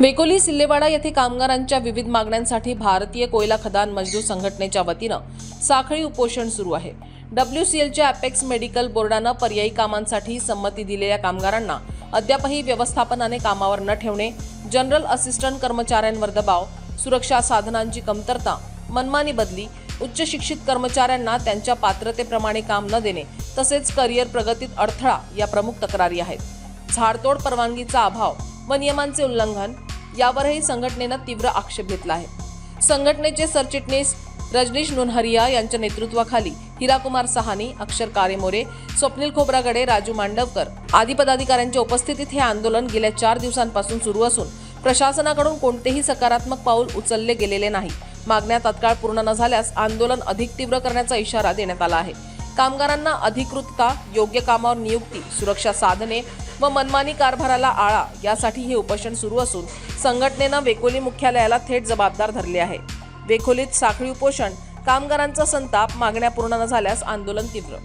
वेकोली सिल्लेवाडा येथे कामगारांच्या विविध मागण्यांसाठी भारतीय कोयला खदान मजदूर संघटनेच्या वतीनं साखळी उपोषण सुरू आहे. डब्ल्यू सी एलच्या अपेक्स मेडिकल बोर्डानं पर्यायी कामांसाठी संमती दिलेल्या कामगारांना अद्यापही व्यवस्थापनाने कामावर न ठेवणे जनरल असिस्टंट कर्मचाऱ्यांवर दबाव सुरक्षा साधनांची कमतरता मनमानी बदली उच्च शिक्षित कर्मचाऱ्यांना त्यांच्या पात्रतेप्रमाणे काम न देणे तसेच करिअर प्रगतीत अडथळा या प्रमुख तक्रारी आहेत. झाडतोड परवानगीचा अभाव व नियमांचे उल्लंघन यावरही संघटनेनं तीव्र आक्षेप घेतला आहे. संघटनेचे सरचिटणीस रजनीश नुनहरिया यांच्या नेतृत्वाखाली हिराकुमार सहानी अक्षर कारेमोरे स्वप्नील खोब्रागडे राजू मांडवकर आदी पदाधिकाऱ्यांच्या उपस्थितीत हे आंदोलन गेल्या चार दिवसांपासून सुरू असून प्रशासनाकडून कोणतेही सकारात्मक पाऊल उचलले गेलेले नाही. मागण्या तत्काळ पूर्ण न झाल्यास आंदोलन अधिक तीव्र करण्याचा इशारा देण्यात आला आहे. कामगारांना अधिकृतता योग्य कामावर नियुक्ती सुरक्षा साधने व मनमानी कारभाराला आळा यासाठी हे उपोषण सुरू असून संघटनेनं वेकोली मुख्यालयाला थेट जबाबदार धरले आहे. वेखोलीत साखळी उपोषण कामगारांचा संताप मागण्या पूर्ण न झाल्यास आंदोलन तीव्र